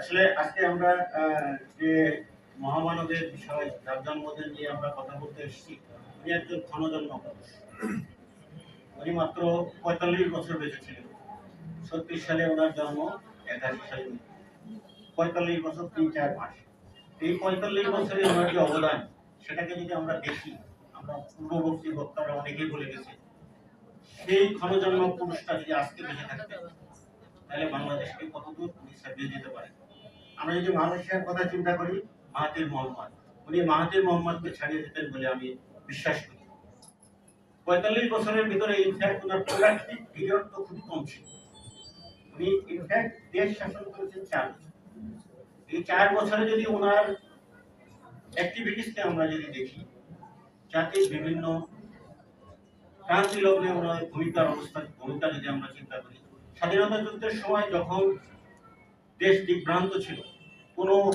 আসলে আজকে আমরা যে মহামানবের বিষয়, যার জন্মদিন নিয়ে আমরা কথা বলতে এসেছি, উনি একজন ক্ষণজন্ম মানুষ উনি মাত্র পঁয়তাল্লিশ বছর বেঁচে ছিলেন। ছত্রিশ সালে ওনার জন্ম, একাশি সালে পঁয়তাল্লিশ বছর তিন চার মাস। এই পঁয়তাল্লিশ বছরে ওনার যে অবদান, সেটাকে যদি আমরা দেখি, আমরা পূর্ববর্তী বক্তারা অনেকেই বলে গেছে, সেই ক্ষণজন্ম পুরুষটা যদি আজকে বেঁচে থাকতে, তাহলে বাংলাদেশকে কতদূর উনি যেতে পারে? আমরা যদি মালয়েশিয়ার কথা চিন্তা করি মাহাতির মোহাম্মদ। উনি মাহাতির মোহাম্মদকে ছাড়িয়ে যেতেন বলে আমি বিশ্বাস করি। পঁয়তাল্লিশ বছরের ভিতরে ইনফ্যাক্ট ওনার প্রোডাক্টিভ পিরিয়ড তো খুবই কম ছিল। উনি ইনফ্যাক্ট দেশ শাসন করেছেন চার এই চার বছরে যদি ওনার অ্যাক্টিভিটিসকে আমরা যদি দেখি জাতির বিভিন্ন ক্রান্তি লগ্নে ওনার ভূমিকার অবস্থা, ভূমিকা যদি আমরা চিন্তা করি, স্বাধীনতা যুদ্ধের সময় যখন দেশ দিগ্ভ্রান্ত ছিল কোনো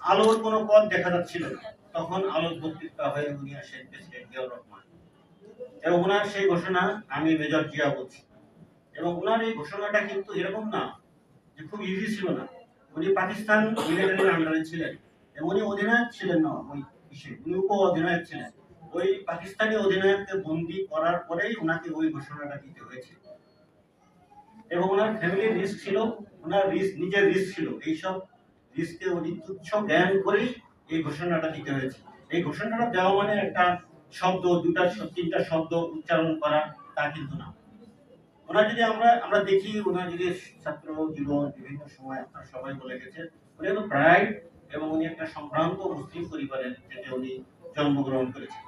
আলোর কোনো পথ দেখা যাচ্ছিল না। তখন আলোর বক্তৃতা হয়ে উনি আসেন প্রেসিডেন্ট জিয়াউর রহমান। এবং ওনার সেই ঘোষণা, আমি মেজর জিয়া বলছি। এবং ওনার এই ঘোষণাটা কিন্তু এরকম না যে খুব ইজি ছিল না। উনি পাকিস্তান মিলিটারির আন্ডারে ছিলেন এবং উনি অধিনায়ক ছিলেন না ওই উনি উপ অধিনায়ক ছিলেন। ওই পাকিস্তানি অধিনায়ককে বন্দি করার পরেই ওনাকে ওই ঘোষণাটা দিতে হয়েছে। এবং ওনার ফ্যামিলির রিস্ক ছিল, ওনার রিস্ক নিজের রিস্ক ছিল। এইসব রিস্কে উনি তুচ্ছ জ্ঞান করেই এই ঘোষণাটা দিতে হয়েছে। এই ঘোষণাটা দেওয়া মানে একটা শব্দ দুটা তিনটা শব্দ উচ্চারণ করা, তা কিন্তু না। ওনার যদি আমরা আমরা দেখি ওনার যদি ছাত্র জীবন বিভিন্ন সময় আপনারা সবাই বলে গেছেন উনি একদম ব্রাইট এবং উনি একটা সম্ভ্রান্ত মুসলিম পরিবারের থেকে উনি জন্মগ্রহণ করেছেন।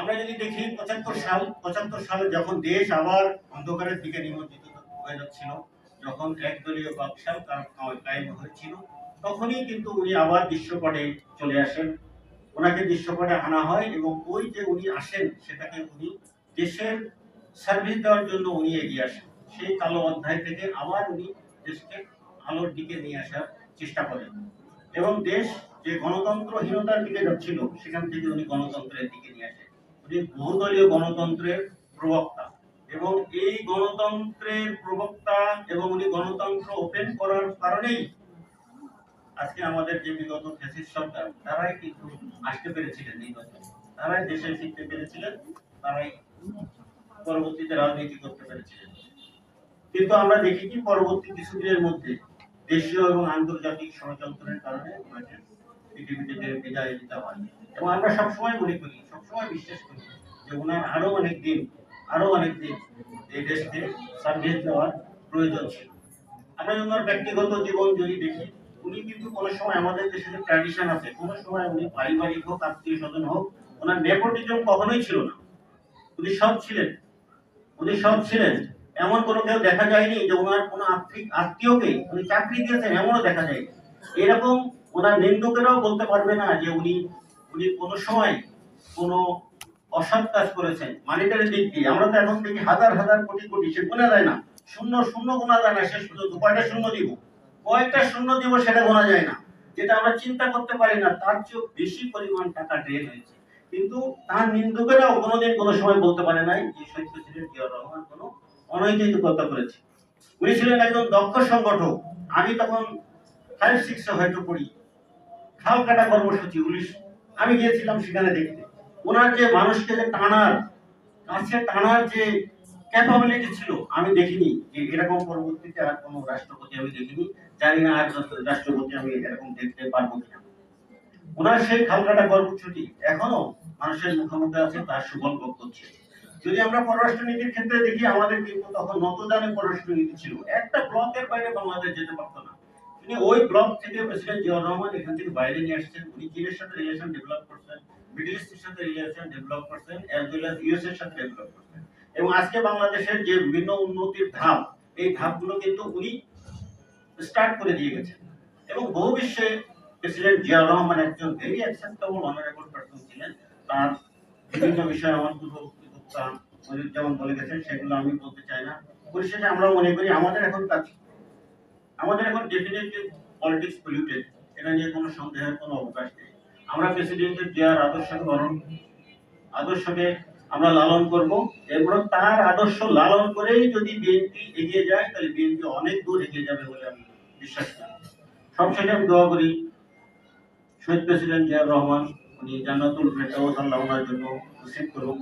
আমরা যদি দেখি, পঁচাত্তর সাল, পঁচাত্তর সালে যখন দেশ আবার অন্ধকারের দিকে নিমজ্জিত হয়ে যাচ্ছিল যখন একদলীয় বাকশাল তার কায়েম হয়েছিল, তখনই কিন্তু উনি আবার দৃশ্যপটে চলে আসেন। ওনাকে দৃশ্যপটে আনা হয় এবং ওই যে উনি আসেন, সেটাকে উনি দেশের সার্ভিস দেওয়ার জন্য উনি এগিয়ে আসেন। সেই কালো অধ্যায় থেকে আবার উনি দেশকে আলোর দিকে নিয়ে আসার চেষ্টা করেন। এবং দেশ যে গণতন্ত্রহীনতার দিকে যাচ্ছিল, সেখান থেকে উনি গণতন্ত্রের দিকে নিয়ে আসেন। উনি বহুদলীয় গণতন্ত্রের প্রবক্তা। এবং এই গণতন্ত্রের প্রবক্তা এবং উনি গণতন্ত্র ওপেন করার কারণেই আজকে আমাদের যে বিগত ফ্যাসিস্ট সরকার, তারাই কিন্তু আসতে পেরেছিলেন নির্বাচনে তারাই দেশে ফিরতে পেরেছিলেন, তারাই পরবর্তীতে রাজনীতি করতে পেরেছিলেন। কিন্তু আমরা দেখি কি, পরবর্তী কিছুদিনের মধ্যে দেশীয় এবং আন্তর্জাতিক ষড়যন্ত্রের কারণে পৃথিবীতে বিদায় দিতে হয়। এবং আমরা সবসময় মনে করি, সবসময় বিশ্বাস করি যে ওনার আরও অনেক দিন আরও অনেক দিন এই দেশকে সার্ভিস দেওয়ার প্রয়োজন ছিল। আমরা যদি ব্যক্তিগত জীবন যদি দেখি, উনি কিন্তু কোনো সময় আমাদের দেশে যে ট্র্যাডিশন আছে, কোনো সময় উনি পারিবারিক হোক আত্মীয় স্বজন হোক, ওনার নেপোটিজম কখনোই ছিল না। উনি সব ছিলেন। উনি সব ছিলেন। এমন কোনো কেউ দেখা যায়নি যে ওনার কোনো আত্মিক আত্মীয়কে উনি চাকরি দিয়েছেন, এমনও দেখা যায়নি। এরকম ওনার নিন্দুকেরাও বলতে পারবে না যে উনি উনি কোনো সময় কোনো অসৎ কাজ করেছেন। মানিটারি দিক দিয়ে আমরা তো এখন দেখি হাজার হাজার কোটি কোটি, সে গোনা যায় না। শূন্য শূন্য গোনা যায় না শেষ পর্যন্ত কয়টা শূন্য দিব। কয়টা শূন্য দিব, সেটা গোনা যায় না। যেটা আমরা চিন্তা করতে পারি না, তার চেয়েও বেশি পরিমাণ টাকা ড্রেন হয়েছে। কিন্তু তার নিন্দুকেরাও কোনোদিন কোনো সময় বলতে পারে নাই, যে শহীদ ছিলেন জিয়াউর রহমান কোনো অনৈতিকতা করেছে। উনি ছিলেন একজন দক্ষ সংগঠক। আমি তখন ফাইভ সিক্সে হয়তো পড়ি। খাল কাটা কর্মসূচি, উনিশ। আমি গিয়েছিলাম সেখানে দেখতে। ওনার যে মানুষকে যে টানার, কাছে টানার যে ক্যাপাবিলিটি ছিল, আমি দেখিনি যে এরকম পরবর্তীতে আর কোনো রাষ্ট্রপতি আমি দেখিনি। জানি না আর রাষ্ট্রপতি আমি এরকম দেখতে পারব কিনা। ওনার সেই খালকাটা কর্মসূচি এখনও মানুষের মুখোমুখি আছে, তার সুফল ভোগ করছে। যদি আমরা পররাষ্ট্র নীতির ক্ষেত্রে দেখি, আমাদের কিন্তু তখন নতদানে পররাষ্ট্রনীতি ছিল। একটা ব্লকের বাইরে বাংলাদেশ যেতে পারতো না। তিনি ওই ব্লক থেকে প্রেসিডেন্ট জিয়াউর রহমান এখান থেকে বাইরে নিয়ে আসছেন। উনি চীনের সাথে রিলেশন ডেভেলপ করছেন। মিডল ইস্টের সাথে রিলেশন ডেভেলপ করছেন অ্যাজ ওয়েল অ্যাজ ইউএস এর সাথে ডেভেলপ করছেন। এবং আজকে বাংলাদেশের যে বিভিন্ন উন্নতির ধাপ, এই ধাপগুলো কিন্তু উনি স্টার্ট করে দিয়ে গেছেন। এবং বহু বিশ্বে প্রেসিডেন্ট জিয়া রহমান একজন ভেরি অ্যাকসেপ্টেবল অনারেবল পার্সন ছিলেন। তার বিভিন্ন বিষয়ে আমার পূর্ব বলে গেছেন, সেগুলো আমি বলতে চাই না। পরিশেষে আমরা মনে করি আমাদের এখন কাজ আমাদের এখন ডেফিনেটলি পলিটিক্স পলিউটেড এটা নিয়ে কোনো সন্দেহের কোনো অবকাশ নেই। আমরা প্রেসিডেন্টের জিয়ার আদর্শকে বরণ আদর্শকে আমরা লালন করব। এবং তার আদর্শ লালন করেই যদি বিএনপি এগিয়ে যায়, তাহলে বিএনপি অনেক দূর এগিয়ে যাবে বলে আমি বিশ্বাস করি। সবশেষে আমি দোয়া করি, শহীদ প্রেসিডেন্ট জিয়া রহমান, উনি জান্নাতুল ফেরদাউস ওনার জন্য নসিব করুক।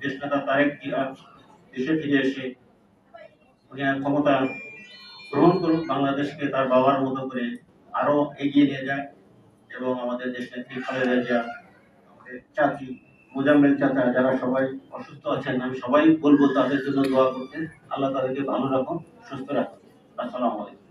দেশ নেতা তারেক জিয়া দেশে ফিরে এসে উনি ক্ষমতা গ্রহণ করুক, বাংলাদেশকে তার বাবার মতো করে আরও এগিয়ে নিয়ে যায় এবং আমাদের দেশ নেত্রী খালেদা জিয়া, আমাদের চাচি, মোজাম্মেল চাচা, যারা সবাই অসুস্থ আছেন, আমি সবাই বলব তাদের জন্য দোয়া করতে আল্লাহ তাদেরকে ভালো রাখুন, সুস্থ রাখুন। আসসালামু আলাইকুম।